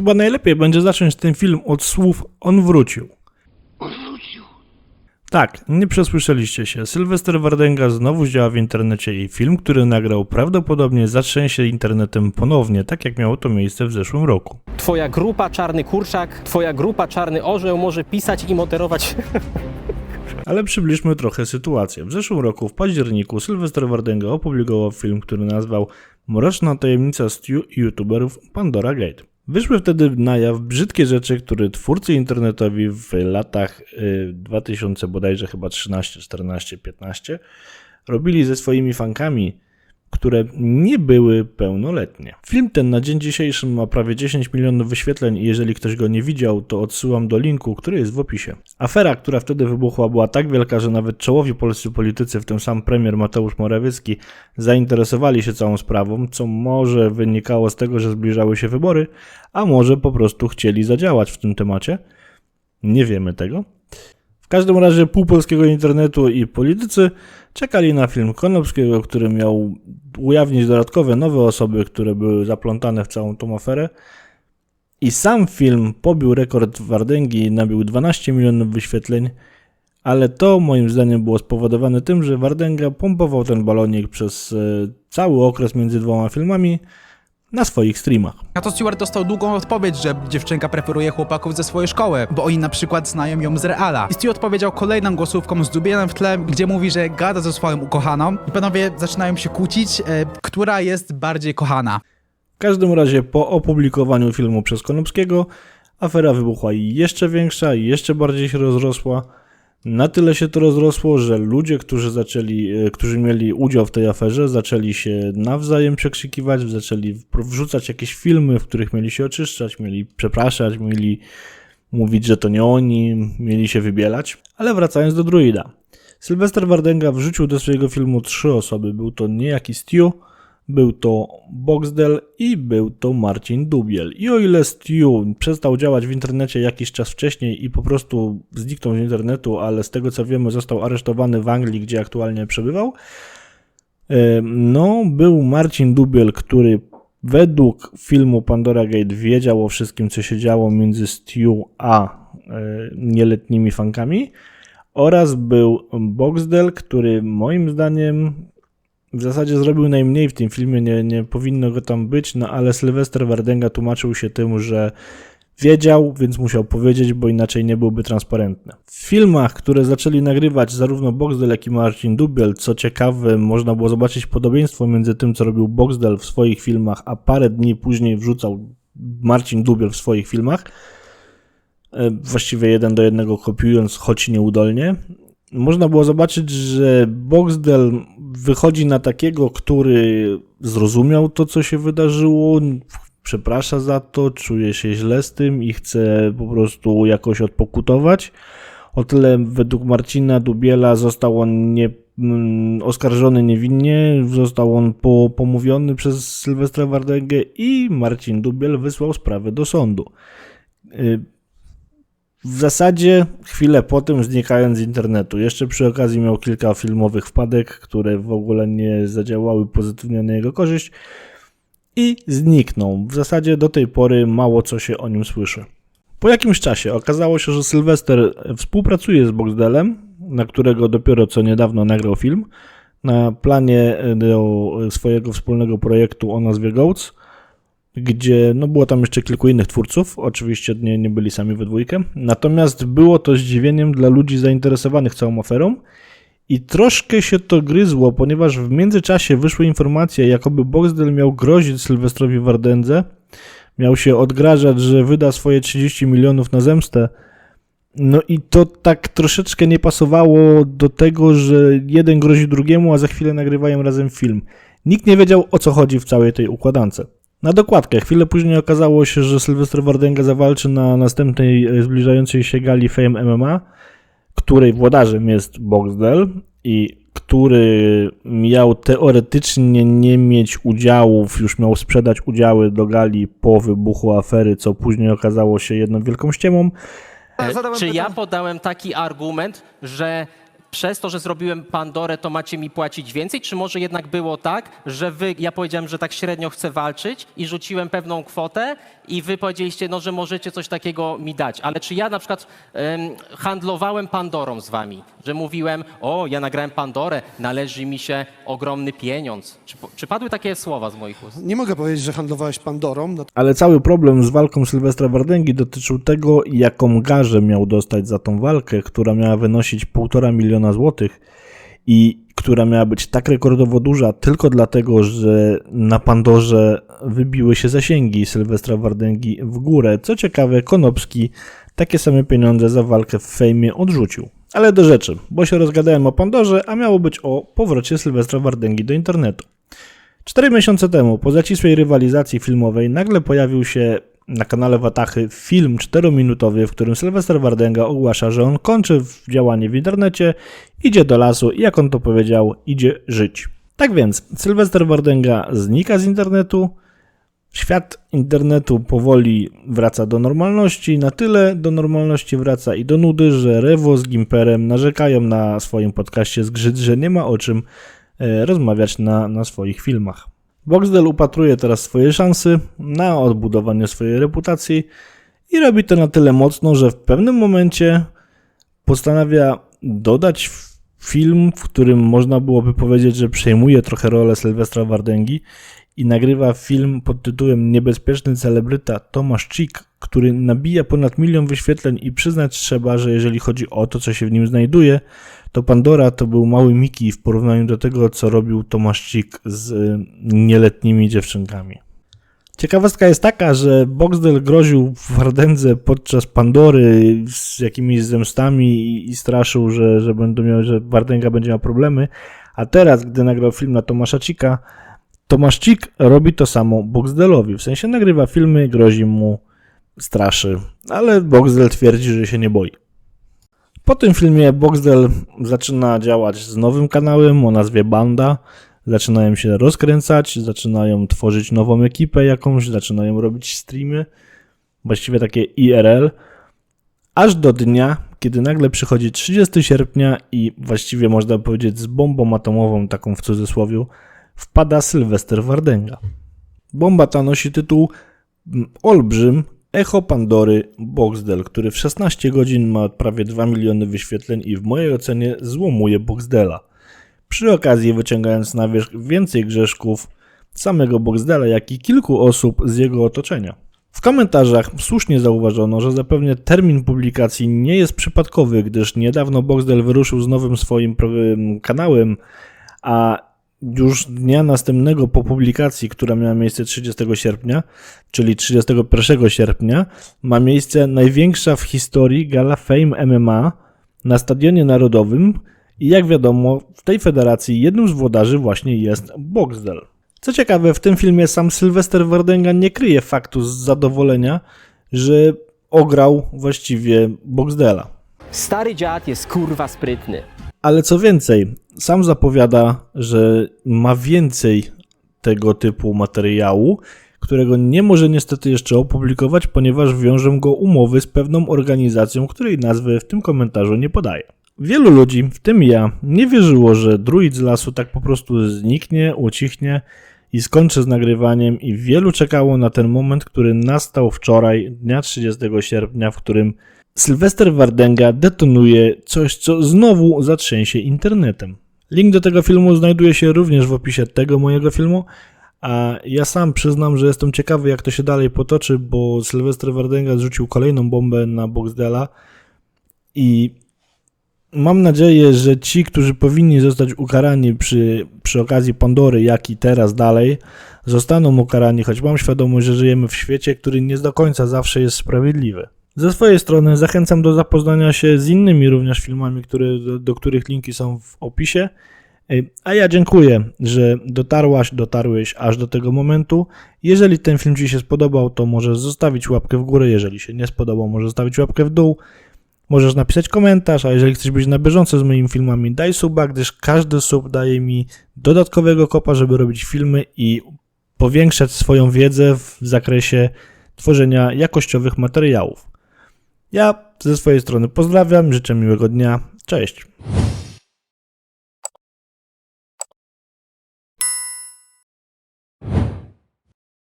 Chyba najlepiej będzie zacząć ten film od słów on wrócił. Tak, nie przesłyszeliście się. Sylwester Wardenga znowu działa w internecie i film, który nagrał prawdopodobnie zatrzęsie internetem ponownie, tak jak miało to miejsce w zeszłym roku. Twoja grupa Czarny Kurczak, twoja grupa Czarny Orzeł może pisać i moderować Ale przybliżmy trochę sytuację. W zeszłym roku, w październiku, Sylwester Wardenga opublikował film, który nazwał Mroczna tajemnica stu youtuberów Pandora Gate. Wyszły wtedy na jaw brzydkie rzeczy, które twórcy internetowi w latach y, 2000 bodajże chyba 13, 14, 15 robili ze swoimi fankami, które nie były pełnoletnie. Film ten na dzień dzisiejszy ma prawie 10 milionów wyświetleń i jeżeli ktoś go nie widział, to odsyłam do linku, który jest w opisie. Afera, która wtedy wybuchła, była tak wielka, że nawet czołowi polscy politycy, w tym sam premier Mateusz Morawiecki, zainteresowali się całą sprawą, co może wynikało z tego, że zbliżały się wybory, a może po prostu chcieli zadziałać w tym temacie. Nie wiemy tego. Każdym razie pół polskiego internetu i politycy czekali na film Konopskiego, który miał ujawnić dodatkowe nowe osoby, które były zaplątane w całą tą aferę. I sam film pobił rekord Wardęgi i nabił 12 milionów wyświetleń, ale to moim zdaniem było spowodowane tym, że Wardęga pompował ten balonik przez e, cały okres między dwoma filmami na swoich streamach. Na to Stewart dostał długą odpowiedź, że dziewczynka preferuje chłopaków ze swojej szkoły, bo oni na przykład znają ją z Reala. I Stu odpowiedział kolejną głosówką z Dubienem w tle, gdzie mówi, że gada ze swoją ukochaną. I panowie zaczynają się kłócić, e, która jest bardziej kochana. W każdym razie po opublikowaniu filmu przez Konopskiego afera wybuchła jeszcze większa i jeszcze bardziej się rozrosła. Na tyle się to rozrosło, że ludzie, którzy zaczęli, e, którzy mieli udział w tej aferze, zaczęli się nawzajem przekrzykiwać, zaczęli wrzucać jakieś filmy, w których mieli się oczyszczać, mieli przepraszać, mieli mówić, że to nie oni, mieli się wybielać. Ale wracając do druida. Sylwester Wardenga wrzucił do swojego filmu trzy osoby. Był to niejaki Stu, był to Boxdel i był to Marcin Dubiel. I o ile Stu przestał działać w internecie jakiś czas wcześniej i po prostu zniknął z internetu, ale z tego co wiemy został aresztowany w Anglii, gdzie aktualnie przebywał, no był Marcin Dubiel, który według filmu Pandora Gate wiedział o wszystkim, co się działo między Stu a e, nieletnimi fankami oraz był Boxdel, który moim zdaniem w zasadzie zrobił najmniej w tym filmie, nie, nie powinno go tam być, no ale Sylwester Wardenga tłumaczył się tym, że wiedział, więc musiał powiedzieć, bo inaczej nie byłby transparentny. W filmach, które zaczęli nagrywać zarówno Boxdel, jak i Marcin Dubiel, co ciekawe, można było zobaczyć podobieństwo między tym, co robił Boxdel w swoich filmach, a parę dni później wrzucał Marcin Dubiel w swoich filmach. E, Właściwie jeden do jednego kopiując, choć nieudolnie można było zobaczyć, że Boxdel wychodzi na takiego, który zrozumiał to, co się wydarzyło, przeprasza za to, czuje się źle z tym i chce po prostu jakoś odpokutować. O tyle według Marcina Dubiela został on nie, mm, oskarżony niewinnie, został on po, pomówiony przez Sylwestra Wardęgę i Marcin Dubiel wysłał sprawę do sądu. W zasadzie chwilę po tym znikając z internetu. Jeszcze przy okazji miał kilka filmowych wpadek, które w ogóle nie zadziałały pozytywnie na jego korzyść i zniknął. W zasadzie do tej pory mało co się o nim słyszy. Po jakimś czasie okazało się, że Sylwester współpracuje z Boxdelem, na którego dopiero co niedawno nagrał film, na planie do swojego wspólnego projektu o nazwie Goats, gdzie no było tam jeszcze kilku innych twórców, oczywiście nie, nie byli sami we dwójkę, natomiast było to zdziwieniem dla ludzi zainteresowanych całą aferą. I troszkę się to gryzło, ponieważ w międzyczasie wyszły informacje, jakoby Boxdel miał grozić Sylwestrowi Wardędze, miał się odgrażać, że wyda swoje 30 milionów na zemstę, no i to tak troszeczkę nie pasowało do tego, że jeden grozi drugiemu, a za chwilę nagrywają razem film. Nikt nie wiedział o co chodzi w całej tej układance. Na dokładkę, chwilę później okazało się, że Sylwester Wardęga zawalczy na następnej e, zbliżającej się gali Fame MMA, której włodarzem jest Boxdel i który miał teoretycznie nie mieć udziałów, już miał sprzedać udziały do gali po wybuchu afery, co później okazało się jedną wielką ściemą. Czy ja podałem taki argument, że przez to, że zrobiłem Pandorę, to macie mi płacić więcej? Czy może jednak było tak, że wy, ja powiedziałem, że tak średnio chcę walczyć i rzuciłem pewną kwotę i wy powiedzieliście, no, że możecie coś takiego mi dać. Ale czy ja na przykład em, handlowałem Pandorą z wami, że mówiłem, o, ja nagrałem Pandorę, należy mi się ogromny pieniądz. Czy, czy padły takie słowa z moich ust? Nie mogę powiedzieć, że handlowałeś Pandorą, no Ale cały problem z walką Sylwestra Wardęgi dotyczył tego, jaką garzę miał dostać za tą walkę, która miała wynosić 1,5 miliona złotych i która miała być tak rekordowo duża tylko dlatego, że na Pandorze wybiły się zasięgi Sylwestra Wardęgi w górę. Co ciekawe, Konopski takie same pieniądze za walkę w fejmie odrzucił. Ale do rzeczy, bo się rozgadałem o Pandorze, a miało być o powrocie Sylwestra Wardęgi do internetu. Cztery miesiące temu, po zacisłej rywalizacji filmowej, nagle pojawił się na kanale Watachy film czterominutowy, w którym Sylwester Wardęga ogłasza, że on kończy działanie w internecie, idzie do lasu i jak on to powiedział, idzie żyć. Tak więc, Sylwester Wardęga znika z internetu, świat internetu powoli wraca do normalności, na tyle do normalności wraca i do nudy, że Rewo z Gimperem narzekają na swoim podcaście Zgrzyt, że nie ma o czym e, rozmawiać na, na swoich filmach. Boxdel upatruje teraz swoje szanse na odbudowanie swojej reputacji i robi to na tyle mocno, że w pewnym momencie postanawia dodać film, w którym można byłoby powiedzieć, że przejmuje trochę rolę Sylwestra Wardęgi i nagrywa film pod tytułem Niebezpieczny celebryta Tomasz Cik, który nabija ponad milion wyświetleń i przyznać trzeba, że jeżeli chodzi o to, co się w nim znajduje, to Pandora to był mały Miki w porównaniu do tego, co robił Tomasz Cik z y, nieletnimi dziewczynkami. Ciekawostka jest taka, że Boxdel groził Wardędze podczas Pandory z jakimiś zemstami i, straszył, że, że, będą miał, że Wardęga będzie miał problemy, a teraz, gdy nagrał film na Tomasza Cika, Tomasz Cik robi to samo Boxdelowi, w sensie nagrywa filmy, grozi mu, straszy, ale Boxdel twierdzi, że się nie boi. Po tym filmie Boxdel zaczyna działać z nowym kanałem o nazwie Banda. Zaczynają się rozkręcać, zaczynają tworzyć nową ekipę jakąś, zaczynają robić streamy, właściwie takie IRL, aż do dnia, kiedy nagle przychodzi 30 sierpnia i właściwie można powiedzieć z bombą atomową, taką w cudzysłowie, wpada Sylwester Wardęga. Bomba ta nosi tytuł mm, Olbrzym Echo Pandory Boxdel, który w 16 godzin ma prawie 2 miliony wyświetleń i w mojej ocenie złomuje Boxdela. Przy okazji wyciągając na wierzch więcej grzeszków samego Boxdela, jak i kilku osób z jego otoczenia. W komentarzach słusznie zauważono, że zapewne termin publikacji nie jest przypadkowy, gdyż niedawno Boxdel wyruszył z nowym swoim kanałem, a już dnia następnego po publikacji, która miała miejsce 30 sierpnia, czyli 31 sierpnia, ma miejsce największa w historii gala Fame MMA na Stadionie Narodowym i jak wiadomo, w tej federacji jednym z włodarzy właśnie jest Boxdel. Co ciekawe, w tym filmie sam Sylwester Wardęga nie kryje faktu z zadowolenia, że ograł właściwie Boxdela. Stary dziad jest kurwa sprytny. Ale co więcej, sam zapowiada, że ma więcej tego typu materiału, którego nie może niestety jeszcze opublikować, ponieważ wiążą go umowy z pewną organizacją, której nazwy w tym komentarzu nie podaję. Wielu ludzi, w tym ja, nie wierzyło, że druid z lasu tak po prostu zniknie, ucichnie i skończy z nagrywaniem i wielu czekało na ten moment, który nastał wczoraj, dnia 30 sierpnia, w którym Sylwester Wardęga detonuje coś, co znowu zatrzęsie internetem. Link do tego filmu znajduje się również w opisie tego mojego filmu, a ja sam przyznam, że jestem ciekawy, jak to się dalej potoczy, bo Sylwester Wardęga zrzucił kolejną bombę na Boxdela i mam nadzieję, że ci, którzy powinni zostać ukarani przy, przy okazji Pandory, jak i teraz dalej, zostaną ukarani, choć mam świadomość, że żyjemy w świecie, który nie do końca zawsze jest sprawiedliwy. Ze swojej strony zachęcam do zapoznania się z innymi również filmami, które, do, do których linki są w opisie. A ja dziękuję, że dotarłaś, dotarłeś aż do tego momentu. Jeżeli ten film Ci się spodobał, to możesz zostawić łapkę w górę. Jeżeli się nie spodobał, możesz zostawić łapkę w dół. Możesz napisać komentarz, a jeżeli chcesz być na bieżąco z moimi filmami, daj suba, gdyż każdy sub daje mi dodatkowego kopa, żeby robić filmy i powiększać swoją wiedzę w zakresie tworzenia jakościowych materiałów. Ja ze swojej strony pozdrawiam, życzę miłego dnia. Cześć.